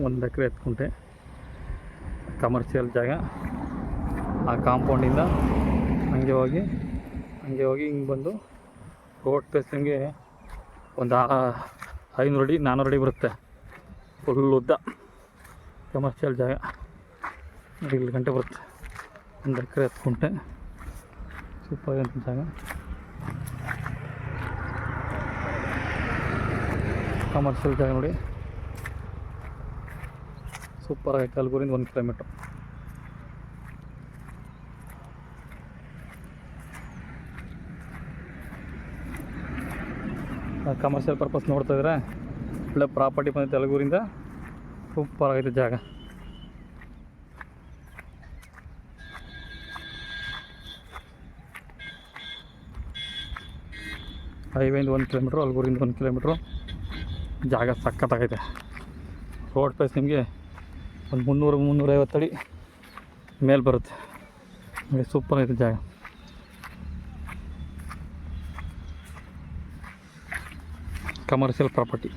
ಒಂದು ಎಕರೆ ಎತ್ಕೊಂಡೆ. ಕಮರ್ಷಿಯಲ್ ಜಾಗ. ಆ ಕಾಂಪೌಂಡಿಂದ ಹಂಗೆ ಹೋಗಿ ಹಂಗೆ ಹೋಗಿ ಹಿಂಗೆ ಬಂದು ರೋಡ್ ನಿಮಗೆ ಒಂದು ಐನೂರು ಅಡಿ ನಾನ್ನೂರು ಅಡಿ ಬರುತ್ತೆ. ಫುಲ್ ಉದ್ದ. ಕಮರ್ಷಿಯಲ್ ಜಾಗ. ಇಲ್ಲಿ ಗಂಟೆ ಬರುತ್ತೆ. ಒಂದು ಎಕರೆ ಎತ್ಕೊಂಡೆ. ಸೂಪರ್ ಅಂತ ಜಾಗ. ಕಮರ್ಷಿಯಲ್ ಜಾಗ ನೋಡಿ. ಸೂಪರ್ ಆಗಿತ್ತು ಅಲ್ಗೂರಿಂದ ಒಂದು ಕಿಲೋಮೀಟ್ರ್. ಕಮರ್ಷಿಯಲ್ ಪರ್ಪಸ್ ನೋಡ್ತಾ ಇದ್ರೆ ಒಳ್ಳೆ ಪ್ರಾಪರ್ಟಿ ಬಂದಿದೆ ತೆಲಗೂರಿಂದ. ಸೂಪರ್ ಆಗೈತೆ ಜಾಗ. ಹೈವೇಯಿಂದ ಒಂದು ಕಿಲೋಮೀಟ್ರು ಅಲ್ಗೂರಿಂದ ಒಂದು ಕಿಲೋಮೀಟ್ರು. ಜಾಗ ಸಖತ್ತಾಗೈತೆ. ರೋಡ್ ಪ್ಲೇಸ್ ನಿಮಗೆ ಒಂದು ಮುನ್ನೂರು ಮುನ್ನೂರೈವತ್ತು ಅಡಿ ಮೇಲೆ ಬರುತ್ತೆ. ನೋಡಿ ಸೂಪರ್ ಐತೆ ಜಾಗ. Commercial property